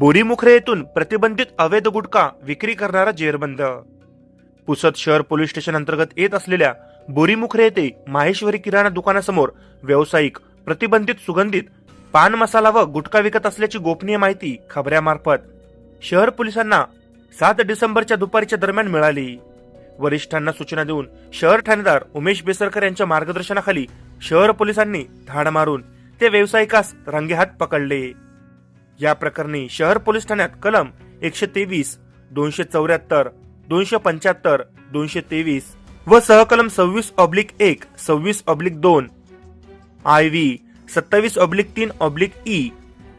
बोरीमुखरे येथून प्रतिबंधित अवैध गुटखा विक्री करणारा जेरबंद. पुसद शहर पोलीस स्टेशन अंतर्गत येत असलेल्या बोरीमुखरे येथे माहेश्वरी किराणा दुकानासमोर व्यावसायिक प्रतिबंधित सुगंधित पान मसाला व गुटखा विकत असल्याची गोपनीय माहिती खबऱ्यामार्फत शहर पोलिसांना सात डिसेंबरच्या दुपारीच्या दरम्यान मिळाली. वरिष्ठांना सूचना देऊन शहर ठाणेदार उमेश बेसरकर यांच्या मार्गदर्शनाखाली शहर पोलिसांनी धाड मारून ते व्यावसायिकास रंगेहात पकडले. या प्रकरणी शहर पोलीस ठाण्यात कलम एकशे तेवीस दोनशे चौऱ्याहत्तर दोनशे पंच्याहत्तर दोनशे तेवीस व सहकलम सव्वीस ऑब्लिक एक सव्वीस ऑब्लिक दोन आय व्ही सत्तावीस ऑब्लिक तीन ऑब्लिक ई e,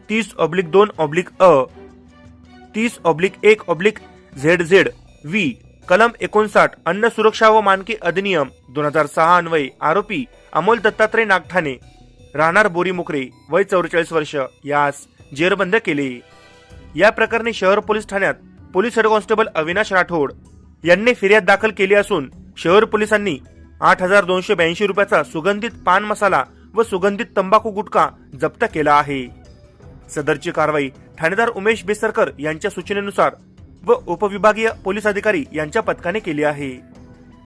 तीस ऑब्लिक दोन ऑब्लिक अ तीस ऑब्लिक एक ऑब्लिक झेड झेड व्ही कलम एकोणसाठ अन्न सुरक्षा व मानकी अधिनियम दोन हजार सहा अन्वये आरोपी अमोल दत्तात्रय नागठाणे राहणार बोरीमुकरे वय चौवेचाळीस वर्ष यास जेरबंद केले. या प्रकरणी शहर पोलीस ठाण्यात police head constable Avinash Rathod यांनी फिर्याद दाखल केली असून शहर पोलिसांनी आठ हजार दोनशे ब्याऐंशी रुपयाचा सुगंधित पान मसाला व सुगंधित तंबाखू गुटखा जप्त केला आहे. सदरची कारवाई ठाणेदार उमेश बेसरकर यांच्या सूचनेनुसार व उपविभागीय पोलीस अधिकारी यांच्या पथकाने केली आहे.